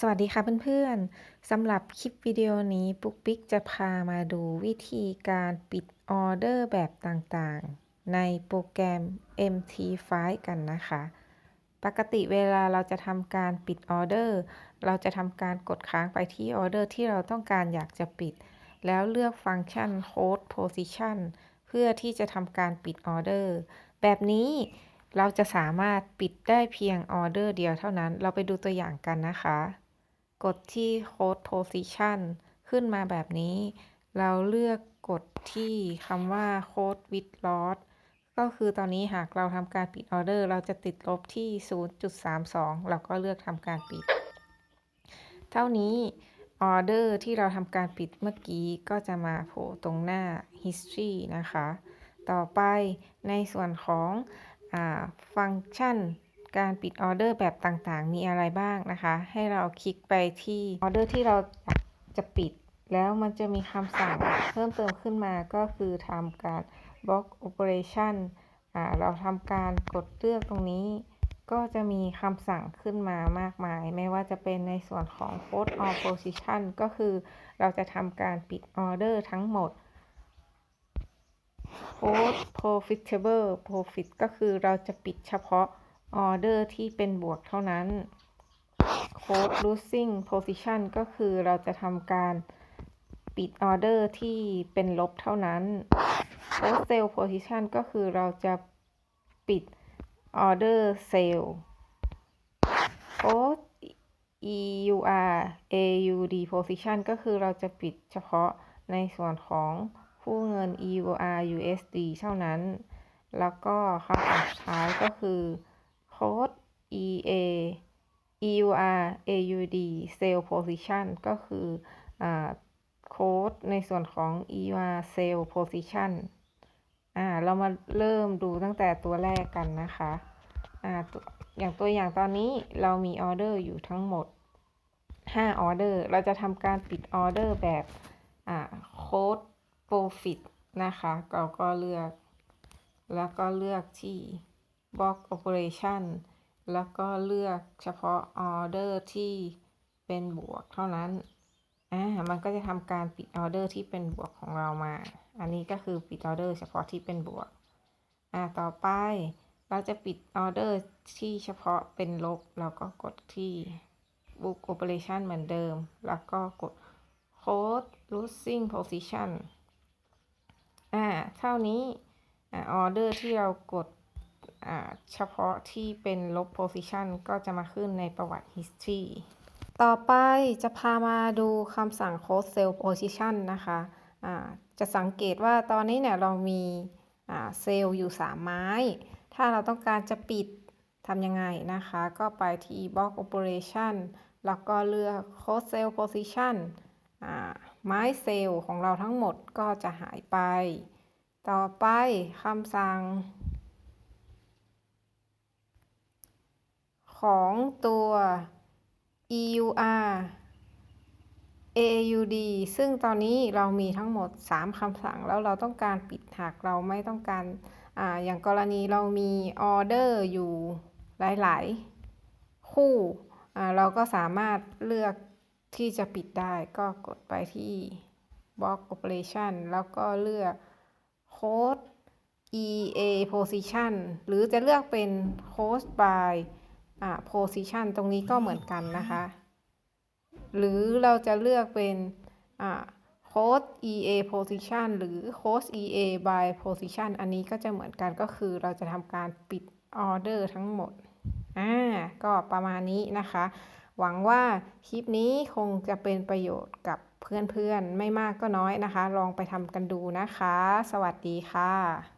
สวัสดีค่ะเพื่อนๆ สำหรับคลิปวิดีโอนี้ปุ๊กปิ๊กจะพามาดูวิธีการปิดออเดอร์แบบต่างๆ ในโปรแกรม MT5 กันนะคะ ปกติเวลาเราจะทำการปิดออเดอร์ เราจะทำการกดค้างไปที่ออเดอร์ที่เราต้องการอยากจะปิด แล้วเลือกฟังก์ชัน Code Position เพื่อที่จะทำการปิดออเดอร์ แบบนี้เราจะสามารถปิดได้เพียงออเดอร์เดียวเท่านั้น เราไปดูตัวอย่างกันนะคะ กดที่ Code Position ขึ้นมาแบบนี้ เราเลือกกดที่คำว่า Code with Loss ก็คือตอนนี้หากเราทำการปิดออเดอร์ เราจะติดลบที่ 0.32 เราก็เลือกทำการปิด เท่านี้ออเดอร์ที่เราทำการปิดเมื่อกี้ก็จะมาโผล่ตรงหน้า history นะคะ ต่อไปในส่วนของฟังก์ชัน การปิดออเดอร์แบบต่างๆ มีอะไรบ้างนะคะ ให้เราคลิกไปที่ออเดอร์ที่เราอยากจะปิด แล้วมันจะมีคำสั่งเพิ่มเติมขึ้นมาก็คือทำการ block operation เราทำการกดเลือกตรงนี้ ก็จะมีคำสั่งขึ้นมามากมาย ไม่ว่าจะเป็นในส่วนของ code all position ก็คือเราจะทำการปิดออเดอร์ทั้งหมด code profitable profit ก็คือเราจะปิดเฉพาะ ออเดอร์ที่เป็นบวกเท่านั้น code losing position ก็คือเราจะทำการปิดออเดอร์ที่เป็นลบเท่านั้น code sell position ก็คือเราจะปิดออเดอร์เซล code EUR AUD position ก็คือเราจะปิดเฉพาะในส่วนของผู้เงิน EUR USD เท่านั้น แล้วก็คำสุดท้ายก็คือ code EA EUR AUD sell position ก็คือโค้ดในส่วนของ EUR sell position อ่าเรามาเริ่มดูตั้งแต่ตัวแรกกันนะคะอ่าอย่างตัวอย่างตอนนี้เรามีออเดอร์อยู่ทั้งหมด5ออเดอร์ เราจะทำการปิดออเดอร์แบบอ่าโค้ด profit นะคะ เราก็เลือก แล้วก็เลือกที่ box operation แล้วก็เลือกเฉพาะออเดอร์ที่เป็นบวกเท่านั้น อ่า มันก็จะทำการปิดออเดอร์ที่เป็นบวกของเรามา อันนี้ก็คือปิดออเดอร์เฉพาะที่เป็นบวก อ่า ต่อไปเราจะปิดออเดอร์ที่เฉพาะเป็นลบ เราก็กดที่ book operation เหมือนเดิม แล้วก็กด code losing position อ่า เท่านี้ออเดอร์ที่เรากด เฉพาะที่เป็นลบ position ก็จะมาขึ้นในประวัติ history ต่อไปจะพามาดูคำสั่ง close cell position นะคะะจะสังเกตว่าตอนนี้เนี่ยเรามีเซลล์อยู่ 3 ไม้ ถ้าเราต้องการจะปิดทำยังไงนะคะ ก็ไปที่ box operation แล้วก็เลือก close cell position ไม้เซลล์ของเราทั้งหมดก็จะหายไป ต่อไปคำสั่ง ของตัว EUR AUD ซึ่งตอนนี้เรามีทั้งหมด 3 คำสั่งแล้วเราต้องการปิดหากเราไม่ต้องการออย่างกรณีเรามีออเดอร์อยู่หลาย ๆ คู่ เราก็สามารถเลือกที่จะปิดได้ก็กดไปที่ Box Operation แล้วก็เลือก Code EA Position หรือจะเลือกเป็น Code by อ่า Position ตรงนี้ก็เหมือนกันนะคะ หรือเราจะเลือกเป็นอ่า Code EA Position หรือ Code EA by Position อันนี้ก็จะเหมือนกันก็คือเราจะทำการปิดออเดอร์ทั้งหมด อ่า ก็ประมาณนี้นะคะ หวังว่าคลิปนี้คงจะเป็นประโยชน์กับเพื่อนๆ ไม่มากก็น้อยนะคะ ลองไปทำกันดูนะคะ สวัสดีค่ะ